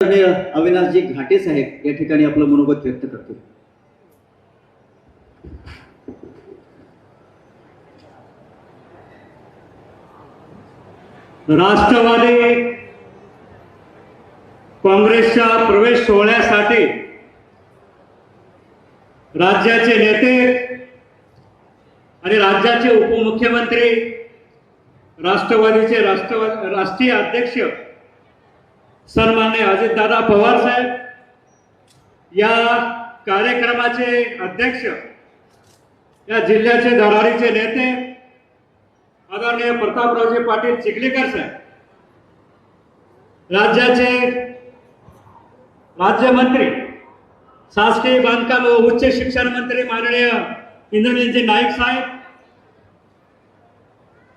अविनाशजी घाटे साहेब या ठिकाणी आपलं मनोगत व्यक्त करतो. राष्ट्रवादी काँग्रेसच्या प्रवेश सोहळ्यासाठी राज्याचे नेते आणि राज्याचे उपमुख्यमंत्री राष्ट्रवादीचे राष्ट्रवादी राष्ट्रीय अध्यक्ष सन्मान्य अजितदादा पवार साहेब या कार्यक्रमाचे अध्यक्ष या जिल्ह्याचे धडाडीचे नेते आदरणीय प्रतापरावजी पाटील चिखलीकर साहेब राज्याचे राज्यमंत्री शासकीय बांधकाम व उच्च शिक्षण मंत्री माननीय इंद्रनीलजी नाईक साहेब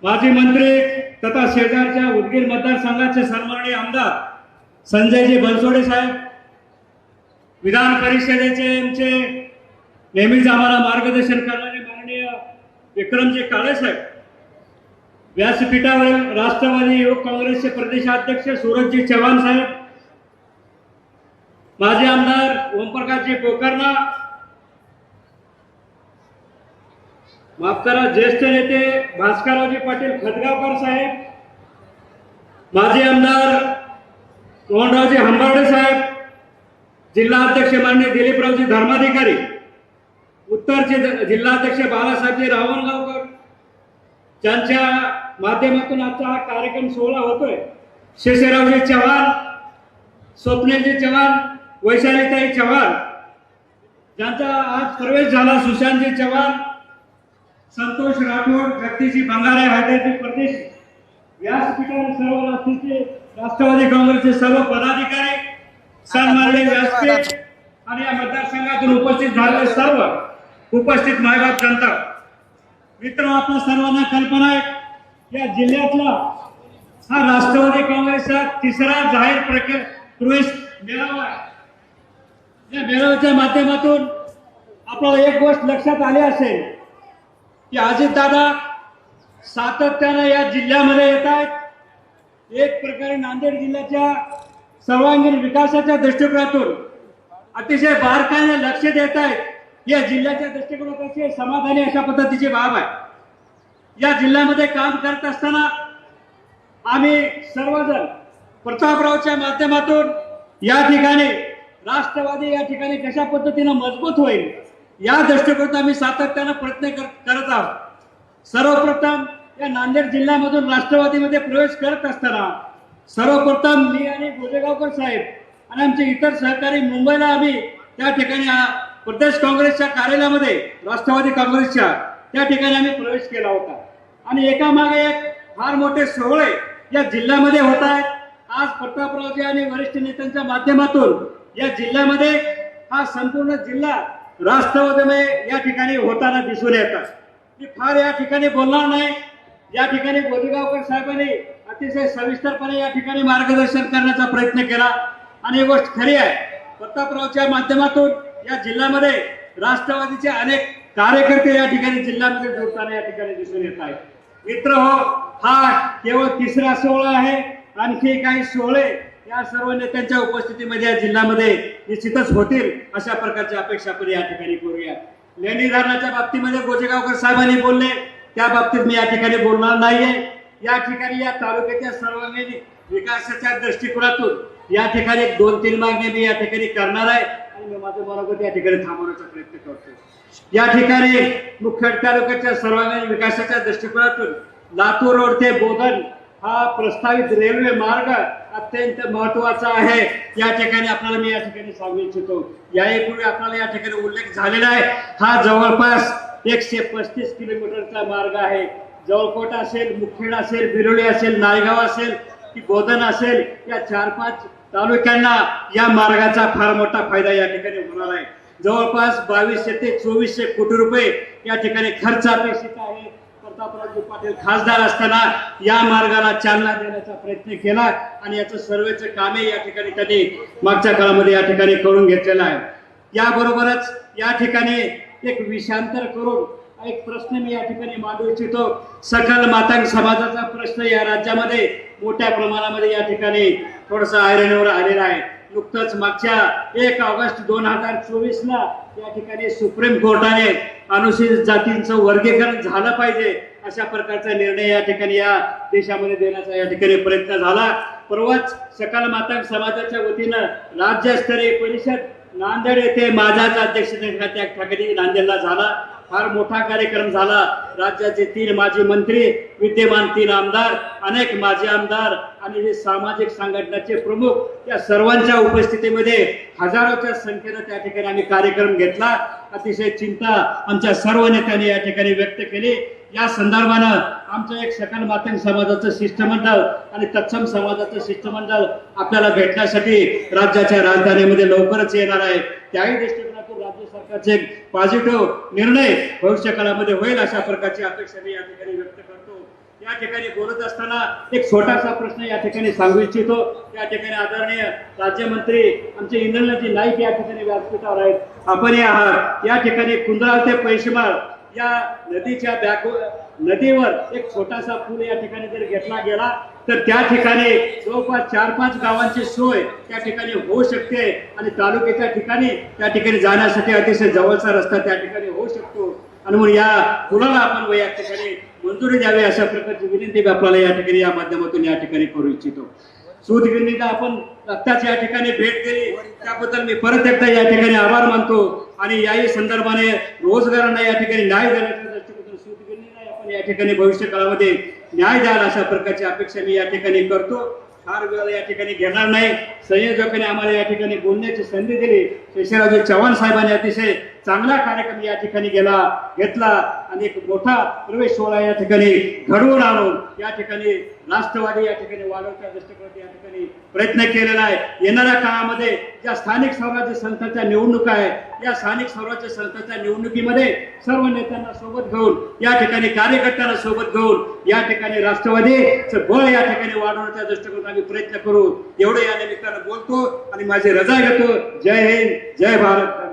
माजी मंत्री तथा शेजारच्या उदगीर मतदारसंघाचे सन्माननीय आमदार संजयजी बनसोडे साहेब विधान परिषदेचे यांचे नेहमीच आम्हाला मार्गदर्शन करणारे माननीय विक्रमजी काळे साहेब व्यासपीठावर राष्ट्रवादी युवक काँग्रेसचे प्रदेशाध्यक्ष सूरजजी चव्हाण साहेब माजी आमदार ओमप्रकाशजी गोकर्णा माफ करा ज्येष्ठ नेते भास्कररावजी पाटील खतगावकर साहेब माजी आमदार मोहनरावजी हंबार्डे साहेब जिल्हा अध्यक्ष माननीय दिलीपरावजी धर्माधिकारी उत्तरचे जिल्हाध्यक्ष बाळासाहेबजी रावणगावकर ज्यांच्या माध्यमातून आजचा हा कार्यक्रम सोहळा होतोय. शेषरावजी चव्हाण स्वप्नेजी चव्हाण वैशालीताई चव्हाण ज्यांचा आज प्रवेश झाला सुशांतजी चव्हाण संतोष राठोड जगदीशी बंगारे हैदराबाद प्रदेश व्यासपीठाने सर्व राष्ट्रीय राष्ट्रवादी काँग्रेसचे सर्व पदाधिकारी सन्माननीय व्यासपीठ आणि या मतदारसंघातून उपस्थित झालेले सर्व उपस्थित मायबाप जनता मित्र आपल्या सर्वांना कल्पना आहे या जिल्ह्यातला हा राष्ट्रवादी काँग्रेसचा तिसरा जाहीर प्रके- प्रवेश मेळावा आहे. या मेळाव्याच्या माध्यमातून आपल्याला एक गोष्ट लक्षात आली असेल की अजितदादा सातत्यानं या जिल्ह्यामध्ये येत आहेत. एक प्रकारे नांदेड जिल्ह्याच्या सर्वांगीण विकासाच्या दृष्टिकोनातून अतिशय बारकाईने लक्ष देत आहेत. या जिल्ह्याच्या दृष्टिकोनात समाधानी अशा पद्धतीची बाब आहे. या जिल्ह्यामध्ये काम करत असताना आम्ही सर्वजण प्रतापरावच्या माध्यमातून या ठिकाणी राष्ट्रवादी या ठिकाणी कशा पद्धतीनं मजबूत होईल या दृष्टिकोनात आम्ही सातत्यानं प्रयत्न कर- करत आहोत. सर्वप्रथम या नांदेड जिल्ह्यामधून राष्ट्रवादीमध्ये प्रवेश करत असताना सर्वप्रथम मी आणि गोरेगावकर साहेब आणि आमचे इतर सहकारी मुंबईला आम्ही त्या ठिकाणी प्रदेश काँग्रेसच्या कार्यालयामध्ये राष्ट्रवादी काँग्रेसच्या त्या ठिकाणी आम्ही प्रवेश केला होता. आणि एकामागे एक फार मोठे सोहळे या जिल्ह्यामध्ये होत आहेत. आज प्रतापरावजी आणि वरिष्ठ नेत्यांच्या माध्यमातून या जिल्ह्यामध्ये हा संपूर्ण जिल्हा राष्ट्रवादीमध्ये या ठिकाणी होताना दिसून येतात मी फार या ठिकाणी बोलणार नाही. या ठिकाणी बोदेगावकर साहेबांनी अतिशय सविस्तरपणे या ठिकाणी मार्गदर्शन करण्याचा प्रयत्न केला. आणि ही गोष्ट खरी आहे प्रतापरावच्या माध्यमातून या जिल्ह्यामध्ये राष्ट्रवादीचे अनेक कार्यकर्ते या ठिकाणी जिल्ह्यामध्ये जोडताना या ठिकाणी दिसून येत आहेत. मित्र हो हा केवळ तिसरा सोहळा आहे आणखी काही सोहळे या सर्व नेत्यांच्या उपस्थितीमध्ये या जिल्ह्यामध्ये निश्चितच होतील अशा प्रकारची अपेक्षा आपण या ठिकाणी करूया लेणी धरणाच्या बाबतीमध्ये गोजेगावकर साहेबांनी बोलले त्या बाबतीत मी या ठिकाणी बोलणार नाहीये. या ठिकाणी या तालुक्याच्या सर्वांगीण विकासाच्या दृष्टिकोनातून या ठिकाणी एक दोन तीन मागणी मी या ठिकाणी करणार आहे आणि मी माझं बरोबर या ठिकाणी थांबवण्याचा प्रयत्न करतो या ठिकाणी मुखेड तालुक्याच्या सर्वांगीण विकासाच्या दृष्टिकोनातून लातूर रोड ते बोधन हा प्रस्तावित रेल्वे मार्ग अत्यंत महत्त्वाचा आहे. या ठिकाणी आपल्याला मी या ठिकाणी सांगू इच्छितो. यापूर्वी आपल्याला या ठिकाणी उल्लेख झालेला आहे. हा जवळपास एकशे पस्तीस किलोमीटरचा मार्ग आहे. जवळकोट असेल मुखेड असेल बिरोळी असेल नायगाव असेल की बोधन असेल या चार पाच तालुक्यांना या मार्गाचा फार मोठा फायदा या ठिकाणी होणार आहे. जवळपास बावीसशे ते चोवीसशे कोटी रुपये या ठिकाणी खर्च अपेक्षित आहे. प्रतापरावजी पाटील खासदार असताना या मार्गाला चालना देण्याचा प्रयत्न केला आणि याचं सर्वेचं कामे या ठिकाणी त्यांनी मागच्या काळामध्ये या ठिकाणी करून घेतलेलं आहे. याबरोबरच या ठिकाणी एक विषांतर करून एक प्रश्न मी या ठिकाणी मांडू इच्छितो. सकल मातांग समाजाचा प्रश्न या राज्यामध्ये मोठ्या प्रमाणामध्ये या ठिकाणी थोडासा आयरणीवर आलेला आहे. नुकतंच मागच्या एक ऑगस्ट दोन हजार चोवीस ला या ठिकाणी सुप्रीम कोर्टाने अनुसूचित जातींचं वर्गीकरण झालं पाहिजे अशा प्रकारचा निर्णय या ठिकाणी या देशामध्ये देण्याचा या ठिकाणी प्रयत्न झाला. परवाच सकल मातांग समाजाच्या वतीनं राज्यस्तरीय परिषद नांदेड येथे माझाच अध्यक्ष त्या ठिकाणी नांदेडला झाला. फार मोठा कार्यक्रम झाला. राज्याचे तीन माजी मंत्री विद्यमान तीन आमदार अनेक माजी आमदार आणि हे सामाजिक संघटनाचे प्रमुख या सर्वांच्या उपस्थितीमध्ये हजारोच्या संख्येनं त्या ठिकाणी आम्ही कार्यक्रम घेतला. अतिशय चिंता आमच्या सर्व नेत्यांनी या ठिकाणी व्यक्त केली. या संदर्भानं आमचं एक सकल माध्यम समाजाचं शिष्टमंडळ आणि तत्सम समाजाचं शिष्टमंडळ आपल्याला भेटण्यासाठी राज्याच्या राजधानीमध्ये लवकरच येणार आहे. त्याही दृष्टिकोनातून राज्य सरकारचे पॉझिटिव्ह निर्णय भविष्य काळामध्ये होईल अशा प्रकारची अपेक्षा मी या ठिकाणी व्यक्त करतो. या ठिकाणी बोलत असताना एक छोटासा प्रश्न या ठिकाणी सांगू इच्छितो. या ठिकाणी आदरणीय राज्यमंत्री आमचे इंद्रनाथजी नाईक या ठिकाणी व्यासपीठावर आहेत. आपण आहात या ठिकाणी कुंदराळ ते पैशमाळ या नदीच्या बॅक नदीवर एक छोटासा पूल या ठिकाणी जर घेतला गेला तर त्या ठिकाणी जवळपास चार पाच गावांची सोय त्या ठिकाणी होऊ शकते आणि तालुक्याच्या ठिकाणी त्या ठिकाणी जाण्यासाठी अतिशय जवळचा रस्ता त्या ठिकाणी होऊ शकतो. आणि म्हणून या पुलाला आपण या ठिकाणी मंजुरी द्यावी अशा प्रकारची विनंती आपल्याला या ठिकाणी या माध्यमातून या ठिकाणी करू इच्छितो. सूतगिरणीला आपण आत्ताच या ठिकाणी भेट दिली. त्याबद्दल मी परत एकदा या ठिकाणी आभार मानतो आणि याही संदर्भाने रोजगारांना या ठिकाणी न्याय देण्याचं या ठिकाणी भविष्य काळामध्ये न्याय द्याल अशा प्रकारची अपेक्षा मी या ठिकाणी करतो. फार वेळ या ठिकाणी घेणार नाही. संयोजकांनी आम्हाला या ठिकाणी बोलण्याची संधी दिली. शेषरावजी चव्हाण साहेबांनी अतिशय चांगला कार्यक्रम या ठिकाणी गेला घेतला. आणि एक मोठा प्रवेश सोहळा या ठिकाणी घडवून आणून या ठिकाणी राष्ट्रवादी या ठिकाणी वाढवच्या दृष्टिकोनातून या ठिकाणी प्रयत्न केलेला आहे. येणाऱ्या काळामध्ये ज्या स्थानिक स्वराज्य संस्थांच्या निवडणुका आहेत या स्थानिक स्वराज्य संस्थांच्या निवडणुकीमध्ये सर्व नेत्यांना सोबत घेऊन या ठिकाणी कार्यकर्त्यांना सोबत घेऊन या ठिकाणी राष्ट्रवादीचं बळ या ठिकाणी वाढवण्याच्या दृष्टिकोनातून आम्ही प्रयत्न करू. एवढं या निमित्तानं बोलतो आणि माझी रजा घेतो. जय हिंद जय भारत.